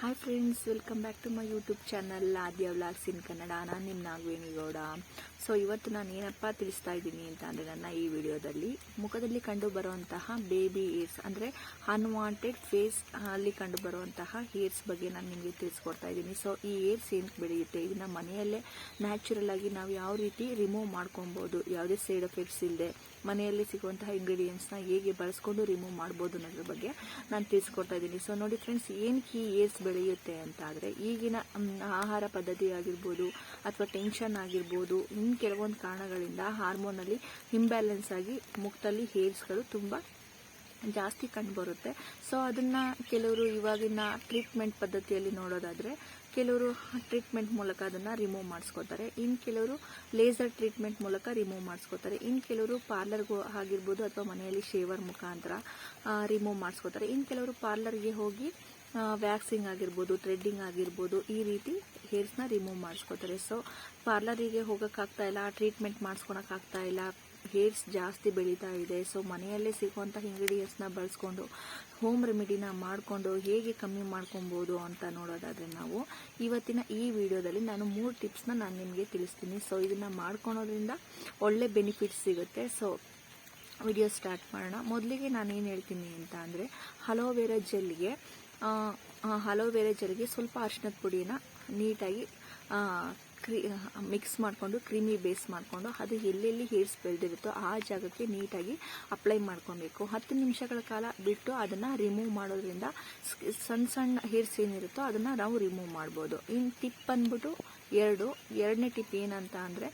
Hi friends welcome back to my YouTube channel Aadya vlogs in Kannada ನಾನು ನಿಮ್ಮ ನಾಗವೇಣಿಗೌಡ so ಇವತ್ತು ನಾನು ಏನಪ್ಪ ತಿಳಿಸ್ತಾ ಇದ್ದೀನಿ ಅಂತ ಅಂದರೆ ನನ್ನ ಈ ವಿಡಿಯೋದಲ್ಲಿ ಮುಖದಲ್ಲಿ ಕಂಡು ಬರುವಂತಹ ಬೇಬಿ ಏರ್ಸ್ ಅಂದರೆ ಅನ್ವಾಂಟೆಡ್ ಫೇಸ್ ಅಲ್ಲಿ ಕಂಡು ಬರುವಂತಹ ಹೇರ್ಸ್ ಬಗ್ಗೆ ನಾನು ನಿಮಗೆ ತಿಳಿಸ್ಕೊಡ್ತಾ ಇದ್ದೀನಿ. ಸೊ ಈ ಏರ್ಸ್ ಏನು ಬೆಳೆಯುತ್ತೆ? ಇದನ್ನು ಮನೆಯಲ್ಲೇ ನ್ಯಾಚುರಲ್ ಆಗಿ ನಾವು ಯಾವ ರೀತಿ ರಿಮೂವ್ ಮಾಡ್ಕೊಬೋದು? ಯಾವುದೇ ಸೈಡ್ ಎಫೆಕ್ಟ್ಸ್ ಇಲ್ಲದೆ ಮನೆಯಲ್ಲಿ ಸಿಗುವಂತಹ ಇಂಗ್ರೀಡಿಯೆಂಟ್ಸ್ನ ಹೇಗೆ ಬಳಸ್ಕೊಂಡು ರಿಮೂವ್ ಮಾಡ್ಬೋದು ಅನ್ನೋದ್ರ ಬಗ್ಗೆ ನಾನು ತಿಳಿಸ್ಕೊಡ್ತಾ ಇದ್ದೀನಿ. ಸೊ ನೋಡಿ ಫ್ರೆಂಡ್ಸ್ ಏನಕ್ಕೆ ಈ ಏರ್ಸ್ ಬೆಳೆಯುತ್ತೆ ಅಂತ ಆದರೆ ಈಗಿನ ಆಹಾರ ಪದ್ಧತಿ ಆಗಿರ್ಬೋದು ಅಥವಾ ಟೆನ್ಷನ್ ಆಗಿರ್ಬೋದು ಇನ್ನು ಕೆಲವೊಂದು ಕಾರಣಗಳಿಂದ ಹಾರ್ಮೋನಲ್ಲಿ ಇಂಬ್ಯಾಲೆನ್ಸ್ ಆಗಿ ಮುಖದಲ್ಲಿ ಹೇರ್ಸ್ಗಳು ತುಂಬ ಜಾಸ್ತಿ ಕಂಡುಬರುತ್ತೆ. ಸೊ ಅದನ್ನು ಕೆಲವರು ಇವಾಗಿನ ಟ್ರೀಟ್ಮೆಂಟ್ ಪದ್ಧತಿಯಲ್ಲಿ ನೋಡೋದಾದರೆ ಕೆಲವರು ಟ್ರೀಟ್ಮೆಂಟ್ ಮೂಲಕ ಅದನ್ನು ರಿಮೂವ್ ಮಾಡಿಸ್ಕೋತಾರೆ. ಇನ್ನು ಕೆಲವರು ಲೇಸರ್ ಟ್ರೀಟ್ಮೆಂಟ್ ಮೂಲಕ ರಿಮೂವ್ ಮಾಡಿಸ್ಕೋತಾರೆ. ಇನ್ನು ಕೆಲವರು ಪಾರ್ಲರ್ಗೂ ಆಗಿರ್ಬೋದು ಅಥವಾ ಮನೆಯಲ್ಲಿ ಶೇವರ್ ಮುಖಾಂತರ ರಿಮೂವ್ ಮಾಡಿಸ್ಕೋತಾರೆ. ಇನ್ನು ಕೆಲವರು ಪಾರ್ಲರ್ಗೆ ಹೋಗಿ ವ್ಯಾಕ್ಸಿಂಗ್ ಆಗಿರ್ಬೋದು ಥ್ರೆಡ್ಡಿಂಗ್ ಆಗಿರ್ಬೋದು, ಈ ರೀತಿ ಹೇರ್ಸ್ನ ರಿಮೂವ್ ಮಾಡಿಸ್ಕೋತಾರೆ. ಸೊ ಪಾರ್ಲರಿಗೆ ಹೋಗೋಕ್ಕಾಗ್ತಾ ಇಲ್ಲ ಟ್ರೀಟ್ಮೆಂಟ್ ಮಾಡಿಸ್ಕೊಳಕ್ಕಾಗ್ತಾ ಇಲ್ಲ ಹೇರ್ಸ್ ಜಾಸ್ತಿ ಬೆಳೀತಾ ಇದೆ. ಸೊ ಮನೆಯಲ್ಲೇ ಸಿಗುವಂಥ ಇಂಗ್ರೀಡಿಯೆಂಟ್ಸ್ನ ಬಳಸ್ಕೊಂಡು ಹೋಮ್ ರೆಮಿಡಿನ ಮಾಡಿಕೊಂಡು ಹೇಗೆ ಕಮ್ಮಿ ಮಾಡ್ಕೊಬೋದು ಅಂತ ನೋಡೋದಾದರೆ ನಾವು ಇವತ್ತಿನ ಈ ವಿಡಿಯೋದಲ್ಲಿ ನಾನು ಮೂರು ಟಿಪ್ಸ್ನ ನಾನು ನಿಮಗೆ ತಿಳಿಸ್ತೀನಿ. ಸೊ ಇದನ್ನು ಮಾಡ್ಕೊಳೋದ್ರಿಂದ ಒಳ್ಳೆ ಬೆನಿಫಿಟ್ಸ್ ಸಿಗುತ್ತೆ. ಸೊ ವಿಡಿಯೋ ಸ್ಟಾರ್ಟ್ ಮಾಡೋಣ. ಮೊದಲಿಗೆ ನಾನು ಏನು ಹೇಳ್ತೀನಿ ಅಂತ ಅಂದರೆ ಹಲೋವೆರಾ ಜೆಲ್ಗೆ ಹಲೋವೆರಾ ಜೆಲ್ಗೆ ಸ್ವಲ್ಪ ಅರಿಶಿನದ ಪುಡಿನ ನೀಟಾಗಿ ಕ್ರೀ ಮಿಕ್ಸ್ ಮಾಡಿಕೊಂಡು ಕ್ರೀಮಿ ಬೇಸ್ ಮಾಡಿಕೊಂಡು, ಅದು ಎಲ್ಲೆಲ್ಲಿ ಹೇರ್ಸ್ ಬೆಳೆದಿರುತ್ತೋ ಆ ಜಾಗಕ್ಕೆ ನೀಟಾಗಿ ಅಪ್ಲೈ ಮಾಡ್ಕೊಬೇಕು. ಹತ್ತು ನಿಮಿಷಗಳ ಕಾಲ ಬಿಟ್ಟು ಅದನ್ನು ರಿಮೂವ್ ಮಾಡೋದ್ರಿಂದ ಸಣ್ಣ ಸಣ್ಣ ಹೇರ್ಸ್ ಏನಿರುತ್ತೋ ಅದನ್ನು ನಾವು ರಿಮೂವ್ ಮಾಡ್ಬೋದು. ಇನ್ನು ಟಿಪ್ ಬಂದ್ಬಿಟ್ಟು ಎರಡು. ಎರಡನೇ ಟಿಪ್ ಏನಂತ ಅಂದರೆ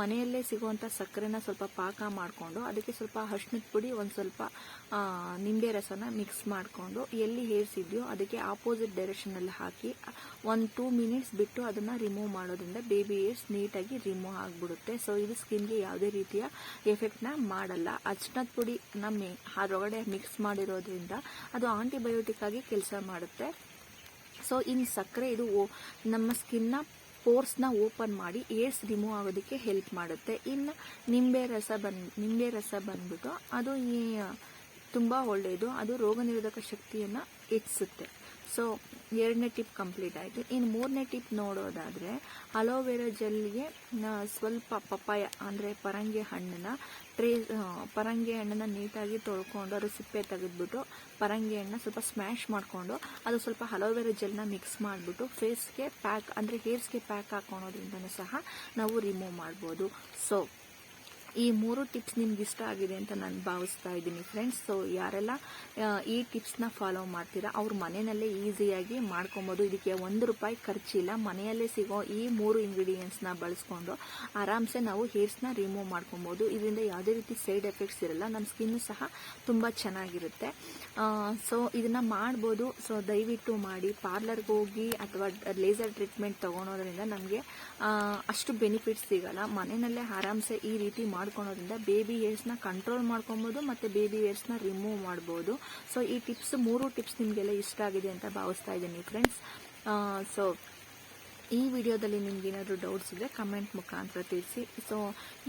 ಮನೆಯಲ್ಲೇ ಸಿಗುವಂಥ ಸಕ್ಕರೆನ ಸ್ವಲ್ಪ ಪಾಕ ಮಾಡಿಕೊಂಡು ಅದಕ್ಕೆ ಸ್ವಲ್ಪ ಅರ್ಶಿನದ ಪುಡಿ, ಒಂದು ಸ್ವಲ್ಪ ನಿಂಬೆ ರಸನ ಮಿಕ್ಸ್ ಮಾಡಿಕೊಂಡು ಎಲ್ಲಿ ಹೇರ್ಸಿದ್ಯೋ ಅದಕ್ಕೆ ಆಪೋಸಿಟ್ ಡೈರೆಕ್ಷನಲ್ಲಿ ಹಾಕಿ, ಒಂದು ಟೂ ಮಿನಿಟ್ಸ್ ಬಿಟ್ಟು ಅದನ್ನು ರಿಮೂವ್ ಮಾಡೋದ್ರಿಂದ ಬೇಬಿ ಹೇರ್ಸ್ ನೀಟಾಗಿ ರಿಮೂವ್ ಆಗಿಬಿಡುತ್ತೆ. ಸೊ ಇದು ಸ್ಕಿನ್ಗೆ ಯಾವುದೇ ರೀತಿಯ ಎಫೆಕ್ಟ್ನ ಮಾಡಲ್ಲ. ಅರ್ಶಿನದ ಪುಡಿ ನಮ್ಮ ಅದರೊಳಗಡೆ ಮಿಕ್ಸ್ ಮಾಡಿರೋದ್ರಿಂದ ಅದು ಆಂಟಿಬಯೋಟಿಕ್ ಆಗಿ ಕೆಲಸ ಮಾಡುತ್ತೆ. ಸೊ ಇನ್ನು ಸಕ್ಕರೆ ಇದು ನಮ್ಮ ಸ್ಕಿನ್ನ ಪೋರ್ಸ್ನ ಓಪನ್ ಮಾಡಿ ಏರ್ಸ್ ರಿಮೂವ್ ಆಗೋದಕ್ಕೆ ಹೆಲ್ಪ್ ಮಾಡುತ್ತೆ. ಇನ್ನು ನಿಂಬೆ ರಸ ಬನ್ ನಿಂಬೆ ರಸ ಬಂದ್ಬಿಟ್ಟು ಅದು ಈ, ತುಂಬ ಒಳ್ಳೆಯದು ಅದು ರೋಗ ನಿರೋಧಕ ಶಕ್ತಿಯನ್ನು ಹೆಚ್ಚಿಸುತ್ತೆ. ಸೊ ಎರಡನೇ ಟಿಪ್ ಕಂಪ್ಲೀಟ್ ಆಯಿತು. ಇನ್ನು ಮೂರನೇ ಟಿಪ್ ನೋಡೋದಾದರೆ, ಅಲೋವೆರಾ ಜೆಲ್ಗೆ ಸ್ವಲ್ಪ ಪಪ್ಪಾಯ, ಅಂದರೆ ಪರಂಗಿ ಹಣ್ಣನ್ನ ಟ್ರೇ ಪರಂಗಿ ಹಣ್ಣನ್ನು ನೀಟಾಗಿ ತೊಳ್ಕೊಂಡು ಅದು ಸಿಪ್ಪೆ ತೆಗೆದ್ಬಿಟ್ಟು ಪರಂಗಿ ಹಣ್ಣನ್ನ ಸ್ವಲ್ಪ ಸ್ಮ್ಯಾಶ್ ಮಾಡಿಕೊಂಡು ಅದು ಸ್ವಲ್ಪ ಅಲೋವೆರಾ ಜೆಲ್ನ ಮಿಕ್ಸ್ ಮಾಡಿಬಿಟ್ಟು ಫೇಸ್ಗೆ ಪ್ಯಾಕ್, ಅಂದರೆ ಹೇರ್ಸ್ಗೆ ಪ್ಯಾಕ್ ಹಾಕೊಳೋದ್ರಿಂದನೂ ಸಹ ನಾವು ರಿಮೂವ್ ಮಾಡ್ಬೋದು. ಸೊ ಈ ಮೂರು ಟಿಪ್ಸ್ ನಿಮ್ಗೆ ಇಷ್ಟ ಆಗಿದೆ ಅಂತ ನಾನು ಭಾವಿಸ್ತಾ ಇದ್ದೀನಿ ಫ್ರೆಂಡ್ಸ್ ಸೊ ಯಾರೆಲ್ಲ ಈ ಟಿಪ್ಸ್ನ ಫಾಲೋ ಮಾಡ್ತೀರಾ, ಅವ್ರ ಮನೆಯಲ್ಲೇ ಈಸಿಯಾಗಿ ಮಾಡ್ಕೊಬೋದು. ಇದಕ್ಕೆ ಒಂದು ರೂಪಾಯಿ ಖರ್ಚಿಲ್ಲ. ಮನೆಯಲ್ಲೇ ಸಿಗೋ ಈ ಮೂರು ಇಂಗ್ರೀಡಿಯೆಂಟ್ಸ್ನ ಬಳಸ್ಕೊಂಡು ಆರಾಮ್ಸೆ ನಾವು ಹೇರ್ಸ್ನ ರಿಮೂವ್ ಮಾಡ್ಕೊಬೋದು. ಇದರಿಂದ ಯಾವುದೇ ರೀತಿ ಸೈಡ್ ಎಫೆಕ್ಟ್ಸ್ ಇರಲ್ಲ ನಮ್ಮ ಸ್ಕಿನ್ನು ಸಹ ತುಂಬ ಚೆನ್ನಾಗಿರುತ್ತೆ. ಸೊ ಇದನ್ನ ಮಾಡ್ಬೋದು. ಸೊ ದಯವಿಟ್ಟು ಮಾಡಿ. ಪಾರ್ಲರ್ಗೆ ಹೋಗಿ ಅಥವಾ ಲೇಸರ್ ಟ್ರೀಟ್ಮೆಂಟ್ ತಗೊಳೋದ್ರಿಂದ ನಮಗೆ ಅಷ್ಟು ಬೆನಿಫಿಟ್ಸ್ ಸಿಗಲ್ಲ. ಮನೆಯಲ್ಲೇ ಆರಾಮ್ಸೆ ಈ ರೀತಿ ಮಾಡ್ಕೊಳೋದ್ರಿಂದ ಬೇಬಿ ಹೇರ್ಸ್ನ ಕಂಟ್ರೋಲ್ ಮಾಡ್ಕೊಬೋದು ಮತ್ತು ಬೇಬಿ ಹೇರ್ಸ್ನ ರಿಮೂವ್ ಮಾಡ್ಬೋದು. ಸೊ ಈ ಟಿಪ್ಸ್ ಮೂರು ಟಿಪ್ಸ್ ನಿಮಗೆಲ್ಲ ಇಷ್ಟ ಆಗಿದೆ ಅಂತ ಭಾವಿಸ್ತಾ ಇದ್ದೀನಿ ಫ್ರೆಂಡ್ಸ್ ಸೊ ಈ ವಿಡಿಯೋದಲ್ಲಿ ನಿಮ್ಗೆ ಏನಾದರೂ ಡೌಟ್ಸ್ ಇದ್ದರೆ ಕಮೆಂಟ್ ಮುಖಾಂತರ ತಿಳಿಸಿ. ಸೊ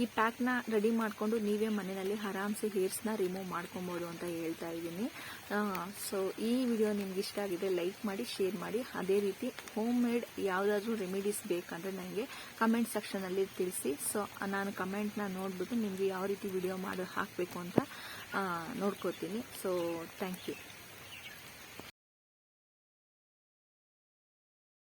ಈ ಪ್ಯಾಕ್ನ ರೆಡಿ ಮಾಡಿಕೊಂಡು ನೀವೇ ಮನೆಯಲ್ಲಿ ಆರಾಮ್ಸೆ ಹೇರ್ಸ್ನ ರಿಮೂವ್ ಮಾಡ್ಕೊಬೋದು ಅಂತ ಹೇಳ್ತಾ ಇದ್ದೀನಿ. ಸೊ ಈ ವಿಡಿಯೋ ನಿಮ್ಗೆ ಇಷ್ಟ ಆಗಿದೆ ಲೈಕ್ ಮಾಡಿ ಶೇರ್ ಮಾಡಿ. ಅದೇ ರೀತಿ ಹೋಮ್ ಮೇಡ್ ಯಾವುದಾದ್ರೂ ರೆಮಿಡೀಸ್ ಬೇಕಂದರೆ ನನಗೆ ಕಮೆಂಟ್ ಸೆಕ್ಷನಲ್ಲಿ ತಿಳಿಸಿ. ಸೊ ನಾನು ಕಮೆಂಟ್ನ ನೋಡಿಬಿಟ್ಟು ನಿಮಗೆ ಯಾವ ರೀತಿ ವಿಡಿಯೋ ಮಾಡಿ ಹಾಕಬೇಕು ಅಂತ ನೋಡ್ಕೋತೀನಿ. So thank you